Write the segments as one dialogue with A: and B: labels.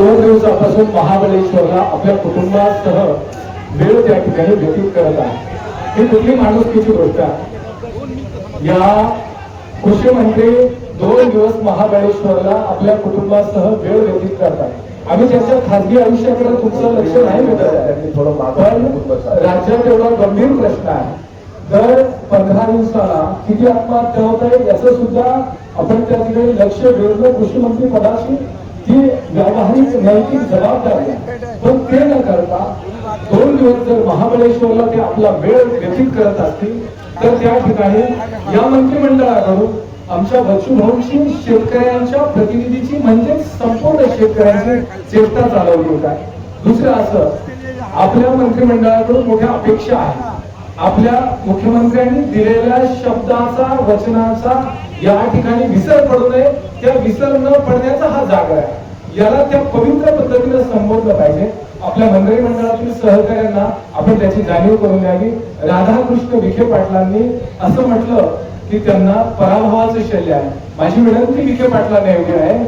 A: दोन दिवसापासून महाबळेश्वरला आपल्या कुटुंबासह वेळ त्या ठिकाणी व्यतीत करत आहे. ही कुठली माणुसकीची गोष्ट आहे? या कृषी मंत्री दोन दिवस महाबळेश्वरला आपल्या कुटुंबासह वेळ व्यतीत करतात. आम्ही त्यांच्या खासगी आयुष्याकडे तुमचं लक्ष नाही मिळत
B: थोडं
A: पण राज्यात एवढा गंभीर प्रश्न आहे. दर पंधरा दिवसाला किती आत्महत्या होत आहे याचं सुद्धा आपण त्या ठिकाणी लक्ष वेधलं कृषी मंत्री पदाशी ती व्यावहारिक नैतिक जबाबदारी पण ते न करता दोन दिवस जर महाबळेश्वरला ते आपला वेळ व्यतीत करत असतील तर त्या ठिकाणी या मंत्रिमंडळाकडून आमच्या बच्चू शेतकऱ्यांच्या प्रतिनिधीची म्हणजे संपूर्ण शेतकऱ्यांची चेष्टा चालवली होत आहे. दुसरं असं आपल्या मंत्रिमंडळाकडून मोठ्या अपेक्षा आहेत. आपल्या मुख्यमंत्र्यांनी दिलेल्या शब्दाचा वचनाचा या ठिकाणी विसर पडू नये. त्या विसर न पडण्याचा हा जागा आहे. याला त्या पवित्र पद्धतीने संबोधलं पाहिजे. आपल्या मंत्रिमंडळातील सहकार्यांना आपण त्याची जाणीव करून द्यावी. राधाकृष्ण विखे पाटलांनी असं म्हटलं की त्यांना पराभवाचं शल्य आहे. माझी विनंती विखे पाटलांना एवढी आहे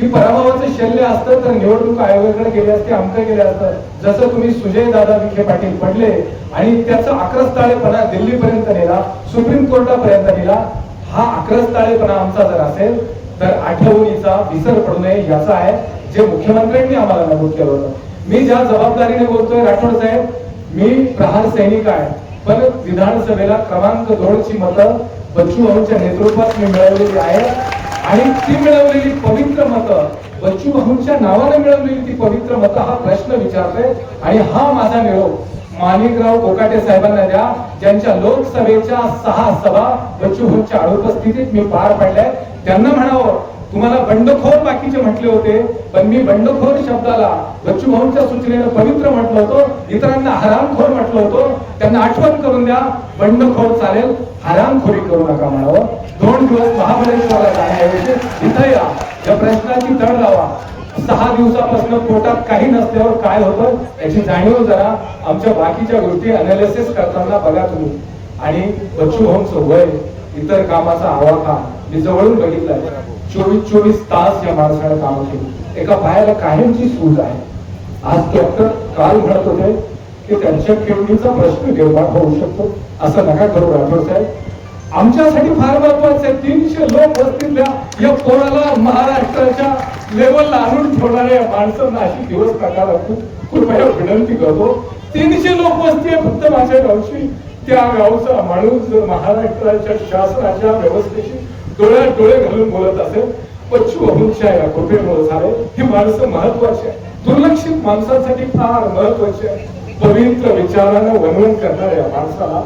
A: की पराभवाचं शल्य असतं तर निवडणूक आयोगाकडे गेले असते आमकडे गेले असतं. जसं तुम्ही सुजय दादा विखे पाटील पडले आणि त्याचा आक्रस्ताळेपणा दिल्लीपर्यंत नेला सुप्रीम कोर्टापर्यंत नेला हा आक्रस्ताळेपणा आमचा जर असेल तर आठवणीचा विसर पडू नये याचा आहे जे मुख्यमंत्र्यांनी आम्हाला नमूद केलं होतं. मी ज्या जबाबदारीने बोलतोय राठोड साहेब मी प्रहार सैनिक आहे. पण विधानसभेला क्रमांक दोनची मतं बच्चू भाऊंच्या नेतृत्वात मी मिळवलेली आहे. आणि ती मिळवलेली पवित्र मतं बच्चू भाऊंच्या नावाने मिळवलेली ती पवित्र मतं हा प्रश्न विचारतोय. आणि हा माझा निरोप. माणिकराव कोकाटे साहेबांना द्या. ज्यांच्या लोकसभेच्या सहा सभा बच्चूभाऊच्या अनुपस्थितीत मी पार पाडल्या त्यांना म्हणावं तुम्हाला बंडखोर बाकीचे म्हटले होते पण मी बंडखोर शब्दाला बच्चू भाऊंच्या सूचनेनं पवित्र म्हटलं होतं इतरांना हरामखोर म्हटलं होतं. त्यांना आठवण करून द्या बंडखोर चालेल हरामखोरी करू नका म्हणावं. दोन दिवस महाबळेश्वरला जाण्याऐवजी इथं या. या प्रश्नाची तळ लावा. सहा दिवसापासून पोटात काही नसल्यावर काय होतं? याची जाणीव जरा आमच्या बाकीच्या गोष्टी अनालिसिस करताना बघा तुम्ही. आणि बच्चू होमचं वय इतर कामाचा आवाका मी जवळून बघितलाय चोवीस चोवीस तास या माणसाने काम केली. एका पायाला कायमची सूज आहे. आज डॉक्टर काल म्हणत होते की त्यांच्या किडनीचा प्रश्न निर्माण होऊ शकतो. असं नका करू राठोड साहेब. आमच्यासाठी फार महत्वाचं आहे. तीनशे लोक वस्तीतल्या या पोराला महाराष्ट्राच्या लेवलला आणून ठेवणाऱ्या माणसांना अशी दिवस नका कृपया विनंती करतो. तीनशे लोक वस्ती आहे फक्त माझ्या गावची त्या गावचा माणूस महाराष्ट्राच्या शासनाच्या व्यवस्थेशी डोळ्यात डोळे घालून बोलत असेल बच्चू भाऊंच्या या कृपेमुळे झाले ही माणसं महत्वाची आहे. दुर्लक्षित माणसासाठी फार महत्वाची आहे. पवित्र विचारानं वनवन करणाऱ्या माणसाला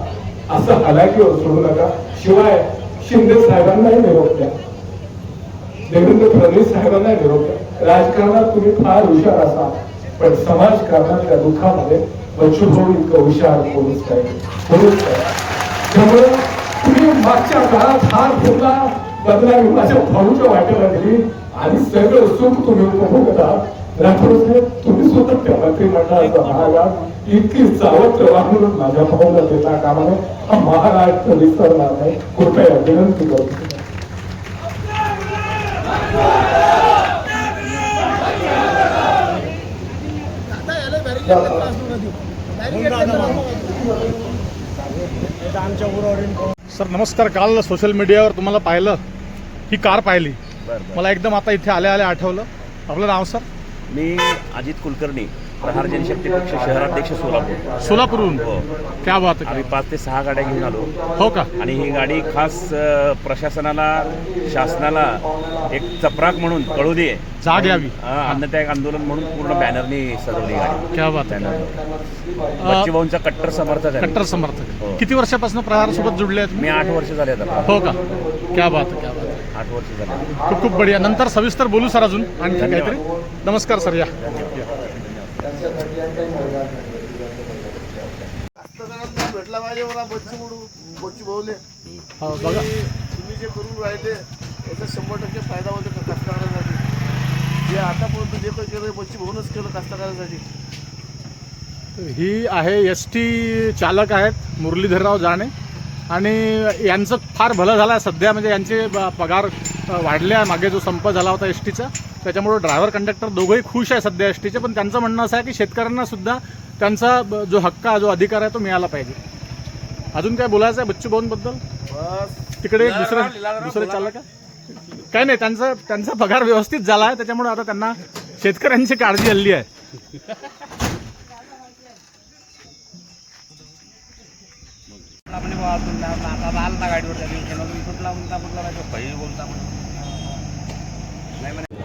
A: असं हलाखीवर सोडू नका. शिवाय शिंदे साहेबांनाही निरोप द्या. देवेंद्र फडणवीस साहेबांना विरोध राजकारणात तुम्ही फार हुशार असा पण समाजकारणातल्या दुःखामध्ये बच्चू भाऊ इतकं हुशार कोणीच काय कोणीच काय त्यामुळे तुम्ही मागच्या काळात हार फोडला बदला माझ्या भाऊच्या वाटेला दिली आणि सगळं सुख तुम्ही उपभोगत आहात राठोड साहेब तुम्ही स्वतः त्या मंत्रिमंडळाचा महाराज इतकी सावत्र वागणूक माझ्या भाऊला देता कामाने हा महाराष्ट्र विसरणार नाही. कृपया विनंती करतो
C: सर नमस्कार. काल सोशल मीडियावर तुम्हाला पाहिलं ही कार पाहिली. मला एकदम आता इथे आल्या आल्या आठवलं. आपलं नाव सर?
B: मी अजित कुलकर्णी. प्रहार जनशक्ती पक्ष शहराध्यक्ष सोलापूर.
C: सोलापूरहून?
B: हो.
C: क्या बात आहे.
B: आम्ही पाच ते सहा गाड्या घेऊन आलो.
C: हो का?
B: आणि ही गाडी खास अ, प्रशासनाला शासनाला एक चपराक म्हणून कळू दे.
C: जाग यावी.
B: अ, अन्नत्याग आंदोलन म्हणून पूर्ण बॅनरनी सजवली गाडी.
C: क्या बात आहे.
B: बच्चूभाऊंचा कट्टर समर्थक आहे.
C: कट्टर समर्थक.
B: हो.
C: किती वर्षापासून प्रहार सोबत जुडले आहेत?
B: मी आठ वर्ष झाले आता
C: हो का? क्या बात आहे क्या बात आहे.
B: आठ वर्ष झाले.
C: खूप खूप बढिया. नंतर सविस्तर बोलू सर अजून. आणखी काहीतरी? नमस्कार सर या.
D: मला बच्चू म्हणून बच्चू भाऊले.
C: हो, बघा.
D: तुम्ही जे करून राहिले याचा शंभर टक्के फायदा होतो का कास्तकारांसाठी? जे आतापर्यंत जे काही केलं बच्चू भाऊनच केलं कास्तकारांसाठी.
C: ही आहे एस टी चालक आहेत मुरलीधरराव जाणे आणि यांचं फार भलं झालं आहे सध्या म्हणजे यांचे ब- पगार अ, वाढले आहे मागे जो संप झाला होता एस टीचा त्याच्यामुळे ड्रायव्हर कंडक्टर दोघंही खुश आहे सध्या एस टीचे पण त्यांचं म्हणणं असं आहे की शेतकऱ्यांना सुद्धा त्यांचा ब- जो हक्क आहे जो अधिकार आहे तो मिळाला पाहिजे. अजून काय बोलायचं आहे बच्चू भाऊंबद्दल?
D: बस.
C: तिकडे एक दुसरं दुसरं चाललं का काय नाही त्यांचा त्यांचा पगार व्यवस्थित झाला आहे त्याच्यामुळे आता त्यांना शेतकऱ्यांची काळजी हल्ली आहे.
E: आपण आता आला ना गाडीवर त्या दिवशी. कुठला म्हणता कुठला नाही काही बोलता नाही म्हणे.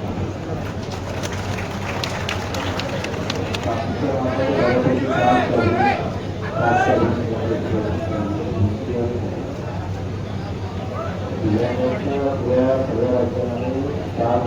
F: প্রয়াস হয়ে রাখবেন আমি তার